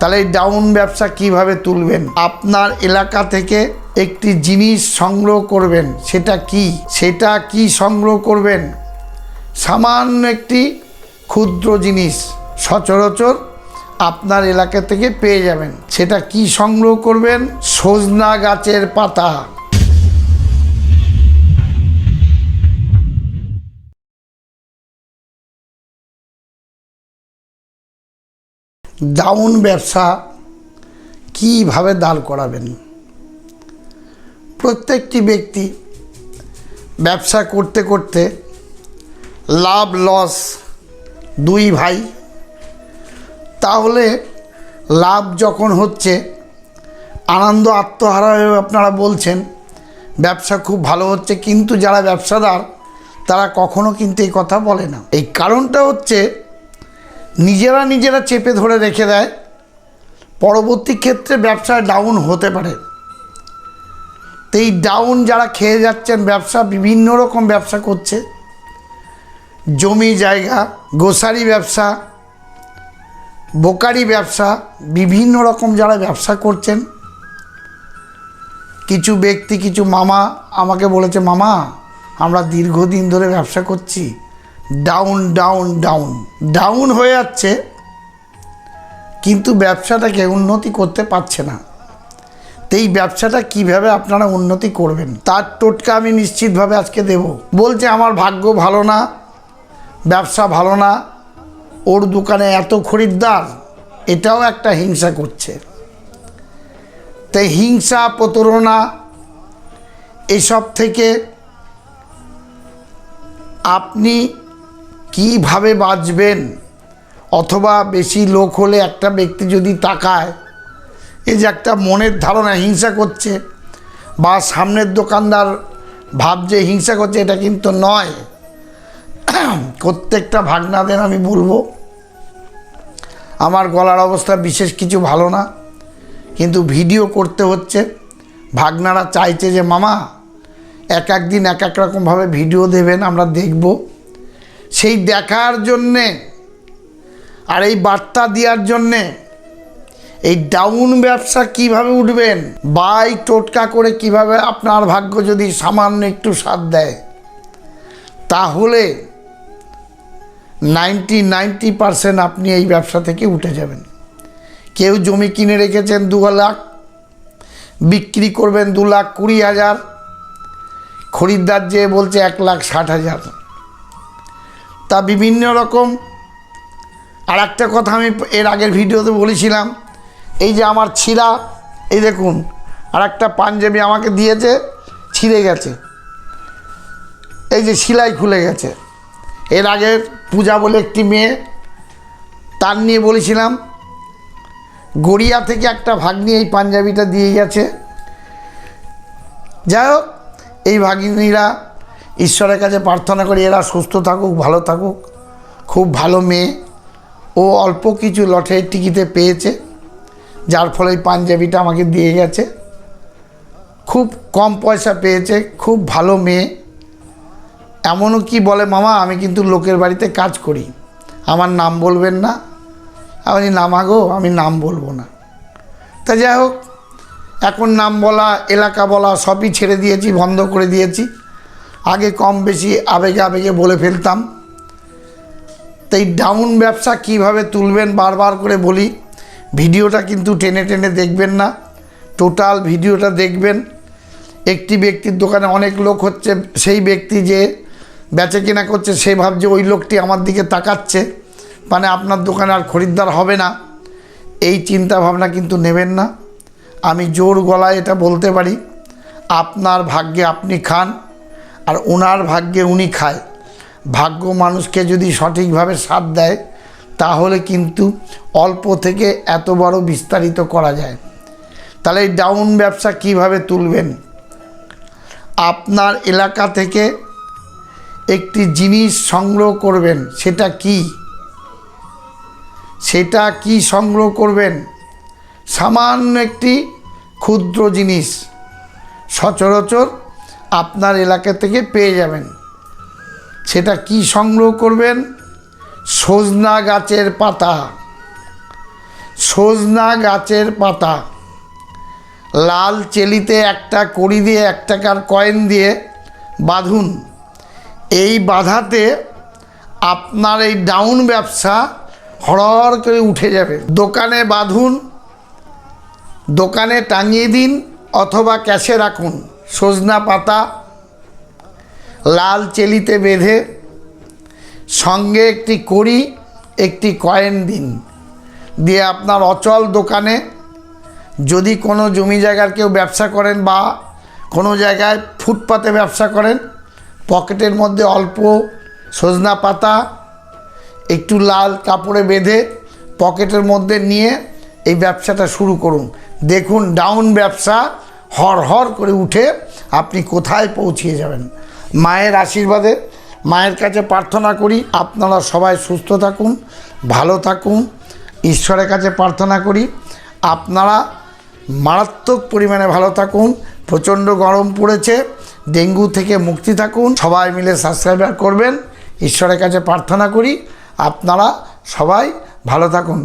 তাহলে এই ডাউন ব্যবসা কীভাবে তুলবেন? আপনার এলাকা থেকে একটি জিনিস সংগ্রহ করবেন। সেটা কি? সেটা কি সংগ্রহ করবেন? সামান্য একটি ক্ষুদ্র জিনিস সচরাচর আপনার এলাকা থেকে পেয়ে যাবেন। সেটা কি সংগ্রহ করবেন? সজনা গাছের পাতা। ডাউন ব্যবসা কীভাবে দাঁড় করাবেন? প্রত্যেকটি ব্যক্তি ব্যবসা করতে করতে লাভ লস দুই ভাই। তাহলে লাভ যখন হচ্ছে, আনন্দ আত্মহারা হয়ে আপনারা বলছেন, ব্যবসা খুব ভালো হচ্ছে, কিন্তু যারা ব্যবসাদার, তারা কখনো কিন্তু এই কথা বলে না। এই কারণটা হচ্ছে নিজেরা নিজেরা চেপে ধরে রেখে দেয়। পরবর্তী ক্ষেত্রে ব্যবসায় ডাউন হতে পারে। তো এই ডাউন যারা খেয়ে যাচ্ছেন, ব্যবসা বিভিন্ন রকম ব্যবসা করছে। জমি জায়গা গোসারি ব্যবসা, বোকারি ব্যবসা, বিভিন্ন রকম যারা ব্যবসা করছেন। কিছু ব্যক্তি, কিছু মামা আমাকে বলেছে, মামা, আমরা দীর্ঘদিন ধরে ব্যবসা করছি। Down down down. ডাউন হয়ে যাচ্ছে, কিন্তু ব্যবসাটাকে উন্নতি করতে পারছে না। তো এই ব্যবসাটা কীভাবে আপনারা উন্নতি করবেন, তার টোটকা আমি নিশ্চিতভাবে আজকে দেব। বলছে, আমার ভাগ্য ভালো না, ব্যবসা ভালো না, ওর দোকানে এত খরিদ্দার, এটাও একটা হিংসা করছে। তাই হিংসা, প্রতারণা, এসব থেকে আপনি কীভাবে বাঁচবেন? অথবা বেশি লোক হলে একটা ব্যক্তি যদি তাকায়, এই যে একটা মনের ধারণা, হিংসা করছে, বা সামনের দোকানদার ভাবছে হিংসা করছে, এটা কিন্তু নয়। প্রত্যেকটা ভাগনাদের আমি বলব, আমার গলার অবস্থা বিশেষ কিছু ভালো না, কিন্তু ভিডিও করতে হচ্ছে। ভাগনারা চাইছে যে, মামা, এক এক দিন এক এক রকমভাবে ভিডিও দেবেন, আমরা দেখব। সেই দেখার জন্যে আর এই বার্তা দেওয়ার জন্যে এই ডাউন ব্যবসা কীভাবে উঠবেন? বা এই টোটকা করে কীভাবে আপনার ভাগ্য যদি সামান্য একটু সাথ দেয়? তাহলে নাইনটি নাইনটি পারসেন্ট আপনি এই ব্যবসা থেকে উঠে যাবেন। কেউ জমি কিনে রেখেছেন দু লাখ, বিক্রি করবেন দু লাখ কুড়ি হাজার, খরিদ্দার যে বলছে এক লাখ ষাট হাজার। তা বিভিন্ন রকম। আর একটা কথা আমি এর আগের ভিডিওতে বলেছিলাম। এই যে আমার ছিঁড়া, এই দেখুন আর একটা পাঞ্জাবি আমাকে দিয়েছে, ছিঁড়ে গেছে। এই যে সেলাই খুলে গেছে। এর আগে পূজা বলে একটি মেয়ে, তার নিয়ে বলেছিলাম, গড়িয়া থেকে একটা ভাগ্নি এই পাঞ্জাবিটা দিয়ে গেছে। যাই হোক, এই ভাগিনীরা ঈশ্বরের কাছে প্রার্থনা করি, এরা সুস্থ থাকুক, ভালো থাকুক। খুব ভালো মেয়ে। ও অল্প কিছু লটারির টিকিতে পেয়েছে, যার ফলে এই পাঞ্জাবিটা আমাকে দিয়ে গেছে। খুব কম পয়সা পেয়েছে, খুব ভালো মেয়ে। এমনও কি বলে, মামা, আমি কিন্তু লোকের বাড়িতে কাজ করি। আমার নাম বলবেন না। আমি নামাগো আমি নাম বলব না। তা যাই হোক, এখন নাম বলা, এলাকা বলা, সবই ছেড়ে দিয়েছি, বন্ধ করে দিয়েছি। আগে কম বেশি, আবেগে আবেগে বলে ফেলতাম। তো এই ডাউন ব্যবসা কীভাবে তুলবেন বারবার করে বলি, ভিডিওটা কিন্তু টেনে টেনে দেখবেন না। টোটাল ভিডিওটা দেখবেন। একটি ব্যক্তির দোকানে অনেক লোক হচ্ছে, সেই ব্যক্তি যে বেচে কেনা করছে, সে ভাবছে ওই লোকটি আমার দিকে তাকাচ্ছে। মানে আপনার দোকানে আর খরিদ্দার হবে না। এই চিন্তা ভাবনা কিন্তু নেবেন না। আমি জোর গলায় এটা বলতে পারি। আপনার ভাগ্যে আপনি খান। আর ওনার ভাগ্যে উনি খায়। ভাগ্য মানুষকে যদি সঠিকভাবে সাথ দেয়, তাহলে কিন্তু অল্প থেকে এত বড় বিস্তারিত করা যায়। তাহলে এই ডাউন ব্যবসা কীভাবে তুলবেন? আপনার এলাকা থেকে একটি জিনিস সংগ্রহ করবেন, সেটা কি? সেটা কি সংগ্রহ করবেন? সামান্য একটি ক্ষুদ্র জিনিস, সচরাচর আপনার এলাকা থেকে পেয়ে যাবেন। সেটা কি সংগ্রহ করবেন? সজনা গাছের পাতা। সজনা গাছের পাতা। লাল চেলিতে একটা কড়ি দিয়ে, এক টাকার কয়েন দিয়ে বাঁধুন। এই বাধাতে আপনার এই ডাউন ব্যবসা হড়হড় করে উঠে যাবে। দোকানে বাঁধুন, দোকানে টাঙিয়ে দিন অথবা ক্যাশে রাখুন। সজনা পাতা লাল চেলিতে বেঁধে সঙ্গে একটি কড়ি, একটি কয়েন দিন। দিয়ে আপনার অচল দোকানে যদি কোনো জমি জায়গার কেউ ব্যবসা করেন বা কোনো জায়গায় ফুটপাতে ব্যবসা করেন, পকেটের মধ্যে অল্প সজনা পাতা, একটু লাল কাপড়ে বেঁধে পকেটের মধ্যে নিয়ে এই ব্যবসাটা শুরু করুন। দেখুন, ডাউন ব্যবসা হর হর করে উঠে আপনি কোথায় পৌঁছিয়ে যাবেন? মায়ের আশীর্বাদে, মায়ের কাছে প্রার্থনা করি আপনারা সবাই সুস্থ থাকুন, ভালো থাকুন, ঈশ্বরের কাছে প্রার্থনা করি আপনারা মারাত্মক পরিমাণে ভালো থাকুন, প্রচণ্ড গরম পড়েছে, ডেঙ্গু থেকে মুক্তি থাকুন, সবাই মিলে সাবস্ক্রাইবার করবেন, ঈশ্বরের কাছে প্রার্থনা করি আপনারা সবাই ভালো থাকুন।